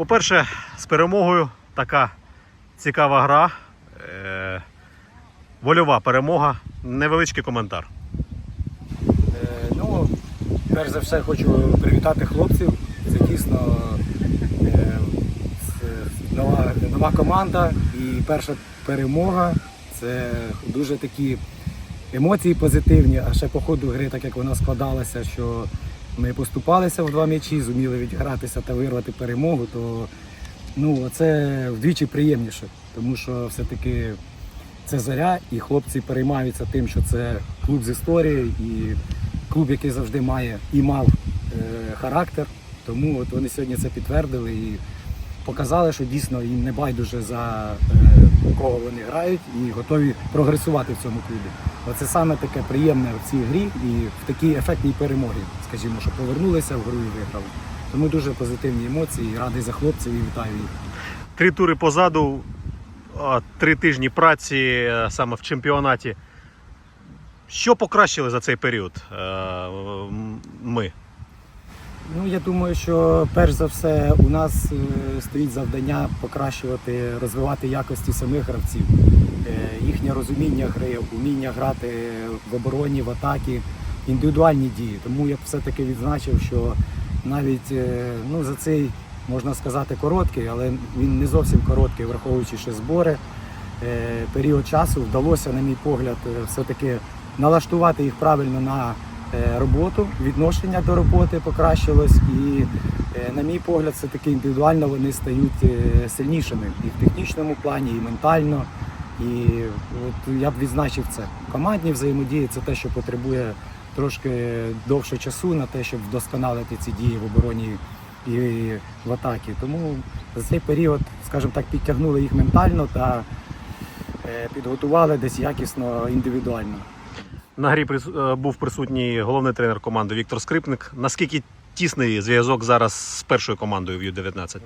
По-перше, з перемогою така цікава гра. Е, вольова перемога. Невеличкий коментар. Е, Ну, перш за все хочу привітати хлопців. Це дійсно е, нова, нова команда і перша перемога. Це дуже такі емоції позитивні, а ще по ходу гри, так як вона складалася, що ми поступалися в два м'ячі, зуміли відгратися та вирвати перемогу, то ну, це вдвічі приємніше, тому що все-таки це заря, і хлопці переймаються тим, що це клуб з історії, і клуб, який завжди має і мав е, характер. Тому от вони сьогодні це підтвердили і показали, що дійсно їм не байдуже за е, кого вони грають і готові прогресувати в цьому клубі. Оце саме таке приємне в цій грі і в такій ефектній перемогі, скажімо, що повернулися в гру і виграли. Тому дуже позитивні емоції, радий за хлопців і вітаю їх. Три тури позаду, три тижні праці е, саме в чемпіонаті. Що покращили за цей період е, ми? Ну, я думаю, що перш за все у нас е, стоїть завдання покращувати, розвивати якості самих гравців, Е, їхнє розуміння гри, уміння грати в обороні, в атакі, індивідуальні дії. Тому я б все-таки відзначив, що навіть е, ну, за цей, можна сказати, короткий, але він не зовсім короткий, враховуючи ще збори. Період часу вдалося, на мій погляд, все-таки налаштувати їх правильно на роботу, відношення до роботи покращилось, і, е, на мій погляд, все таки індивідуально вони стають е, сильнішими і в технічному плані, і ментально. І от я б відзначив це. Командні взаємодії це те, що потребує трошки довше часу на те, щоб вдосконалити ці дії в обороні і в атакі. Тому за цей період, скажімо так, підтягнули їх ментально та е, підготували десь якісно індивідуально. На грі е, був присутній головний тренер команди Віктор Скрипник. Наскільки тісний зв'язок зараз з першою командою в Ю-19? Е,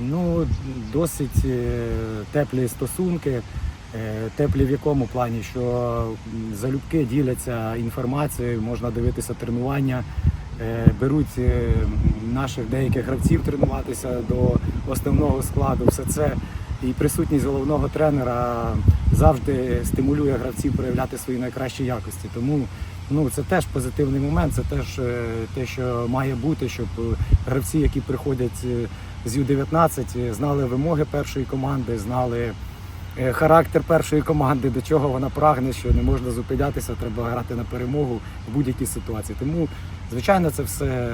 Ну, досить е, теплі стосунки. Е, Теплі в якому плані, що залюбки діляться інформацією, можна дивитися тренування, беруть наших деяких гравців тренуватися до основного складу. Все це і присутність головного тренера завжди стимулює гравців проявляти свої найкращі якості. Тому ну, це теж позитивний момент, це теж е, те, що має бути, щоб гравці, які приходять е, з Ю-19, е, знали вимоги першої команди, знали характер першої команди, до чого вона прагне, що не можна зупинятися, треба грати на перемогу в будь-якій ситуації. Тому, звичайно, це все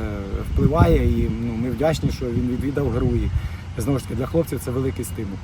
впливає, і ну, ми вдячні, що він відвідав гру. Знову ж таки для хлопців це великий стимул.